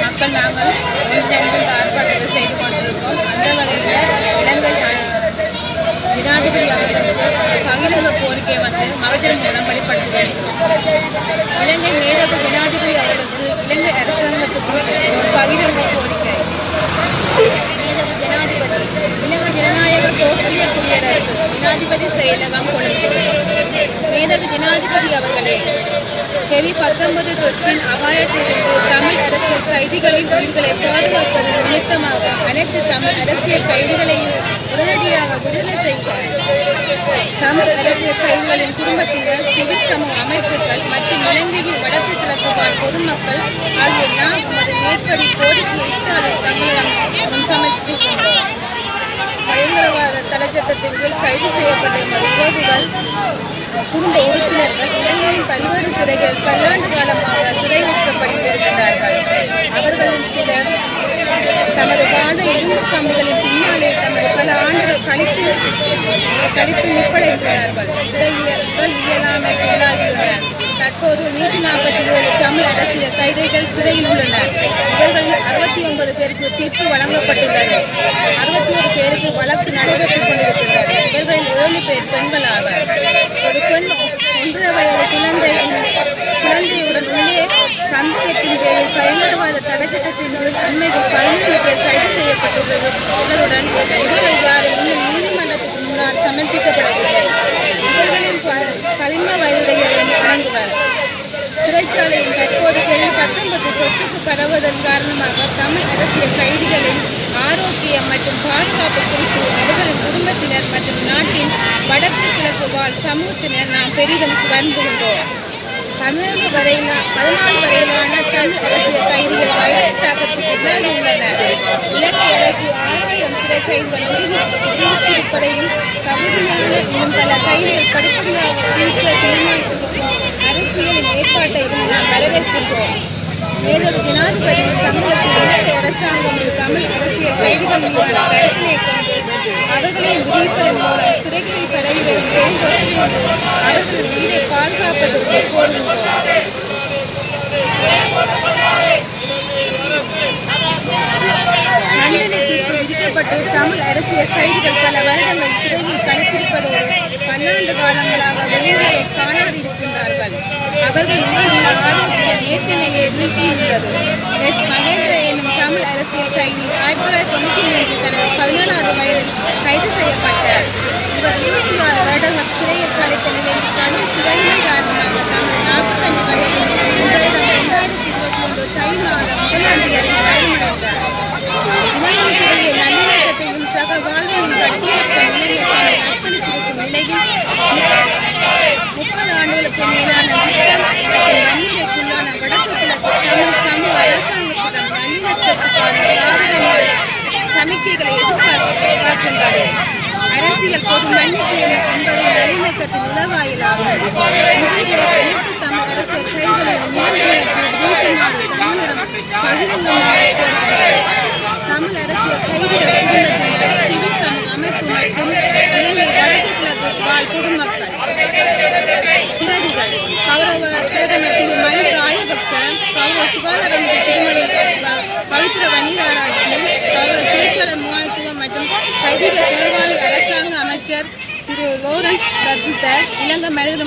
மக்கள் நாங்கள் ஒன்றிணைந்து ஆர்ப்பாட்டத்தை செய்து கொண்டிருக்கோம் அந்த வகையில் இலங்கை அஹ், ஜனாதிபதி அவர்களுக்கு பகிரங்க கோரிக்கை வந்து மகஜர் மூலம் வெளிப்படுத்தி வருகிறோம் இலங்கை ஜனாதிபதி அவர்களுக்கு இலங்கை அரசாங்கத்துக்கு ஒரு பகிரங்க கோரிக்கை மேதகு ஜனாதிபதி இலங்கை ஜனநாயக சோசிய குடியரசு ஜனாதிபதி செயலகம் கொழும்பு மேதகு ஜனாதிபதி அவர்களே ஹெவி பத்தொன்பது தொற்றின் அபாயத்திலிருந்து தமிழ் அரசியல் கைதிகளின் உயிர்களை பாதுகாப்பது நிமித்தமாக அனைத்து தமிழ் அரசியல் கைதிகளையும் உடனடியாக விடுதலை செய்க. தமிழ் அரசியல் கைதிகளின் குடும்பத்தினர் சிவில் சமூக அமைப்புகள் மற்றும் இலங்கையின் வடக்கு கிழக்கு வாழ் பொதுமக்கள் ஆகிய நாம் உமது மேற்படி கோரிக்கையை இட்டாலும் தங்களிடம் முன் பயங்கரவாத தடைச்சட்டத்தின் கீழ் கைது செய்யப்பட்ட எமது உறவுகள் குடும்ப உறுப்பினர்கள் இலங்கையின் பல்வேறு சிறைகள் பல்லாண்டு காலமாக சிறை வைக்கப்பட்டிருக்கிறார்கள் அவர்களில் சிலர் தமது வாழ்வை இரும்பு கம்பிகளின் பின்னாலே தமது பல ஆண்டுகள் கழித்து கழித்து முற்படைத்துள்ளார்கள் உடல் உடல் உள்ளாகியுள்ளனர் தற்போது நூற்றி நாற்பத்தி ஏழு தமிழ் அரசியல் கைதிகள் சிறையில் உள்ளனர். இவர்களில் அறுபத்தி ஒன்பது பேருக்கு தீர்ப்பு வழங்கப்பட்டுள்ளது. அறுபத்தி ஒரு பேருக்கு உள்ளே சந்தேகத்தின் பேரில் பயங்கரவாத தடைச்சட்டத்தின் கீழ் அண்மையில் பதினேழு பேர் கைது செய்யப்பட்டுள்ளது. உள்ளதுடன் இவர்கள் யாரும் இன்னும் நீதிமன்றத்துக்கு முன்னால் சமர்ப்பிக்கப்படவில்லை. இவர்களின் ப- பதின்ம வயதுடையவரும் அடங்குவர் சிறைச்சாலையின் தற்போது கேள்வி பத்தொன்பது தொற்றுக்கு பரவுவதன் காரணமாக தமிழ் அரசியல் கைதிகளின் ஆரோக்கியம் மற்றும் பாதுகாப்பு குறித்து அவர்களின் குடும்பத்தினர் மற்றும் நாட்டின் வடக்கு கிழக்கு வாழ் சமூகத்தினர் நாம் பெரிதும் வருந்துகின்றோம் பதினேழு வரையில பதினாலு வரையிலான தமிழ் அரசியல் கைதிகள் வைரஸ் தாக்கத்துக்கு உள்ளாகி உள்ளனர். இலங்கை அரசு ஆறாயிரம் சிறை கைதிகள் விடுவி- விடுவித்திருப்பதையும் தகுதியான இன்னும் பல கைதிகள் படிப்படியாக தீர்க்க தீர்மானித்திருக்கும் அரசியலின் ஏற்பாட்டையும் நாம் வரவேற்கின்றோம். மேலும் ஜனாதிபதியும் தங்களுக்கு இலங்கை அரசாங்கமும் தமிழ் அரசியல் கைதிகள் மீதான கரிசனை கொண்டு அவர்களை விடுவிப்பதன் மூலம் சிறைகளில் வரும் பெருந்தொற்றிலிருந்து அவர்களின் உயிரை பாதுகாப்பதற்கு கோருகின்றோம் தண்டனை தீர்ப்பு விதிக்கப்பட்டு தமிழ் அரசியல் கைதிகள் பல வருடங்கள் சிறையில் கழித்திருப்பதோடு பன்னாண்டு காலங்களாக வெளிகளை காணாதிருக்கின்றார்கள் அவர்கள் உள்ள ஆரோக்கியம் ஏற்கனவே வீழ்ச்சியுள்ளது எஸ் மகேந்திர என்னும் தமிழ் அரசியல் கைதி ஆயிரத்தி தொள்ளாயிரத்தி தொண்ணூற்றி மூன்று தனது பதினேழாவது வயதில் கைது செய்யப்பட்டார் இவர் இருபத்தி ஆறு சிறையில் கழித்த நிலையில் கடும் காரணமாக தமது நாற்பத்தஞ்சு வயதில் முதலிடம் இரண்டாயிரத்தி இருபத்தி ஒன்று தை மாதம் முதலாம் தேதி மரணமடைந்தார் இனங்களுக்கிடையே நல்லிணக்கத்தையும் சக வாழ்வையும் கட்டியெழுப்பும் இளைஞர்களை அர்ப்பணித்திருக்கும் நிலையில் முப்பது ஆண்டுகளுக்கு மேலான யுத்தம் மற்றும் வன்முறைக்குள்ளான வடக்கு கிழக்கு தமிழ் சமூக அரசாங்கத்திடம் நல்லிணக்கத்துக்கான சாதகமான சமிக்கைகளை எதிர்பார்க்கின்றது அரசியல் பொது மன்னிப்பு என்பது நல்லிணக்கத்தின் உளவாயிலாகும் இன்றைய அனைத்து தமிழ் அரசு கைகளையும் வீட்டுமாறு தமிழிடம் பகிரங்கமாக தமிழ் அரசியல் கைதிகள் குடும்பத்தினர் சிவில் சமூக அமைப்பு மற்றும் இலங்கை வடக்கு கிழக்கு வாழ் பொதுமக்கள். பிரதிகள் கௌரவ பிரதமர் திரு மஹிந்த ராஜபக்ச கௌரவ சுகாதார அமைச்சர் திருமதி பவித்ர வன்னியாராஜி கௌரவ சிறைச்சாலை முகாமைத்துவம் மற்றும் கைதிகள் தொடர்பான அமைச்சர் திரு லோரன்ஸ் ரத்ன இலங்கை மனித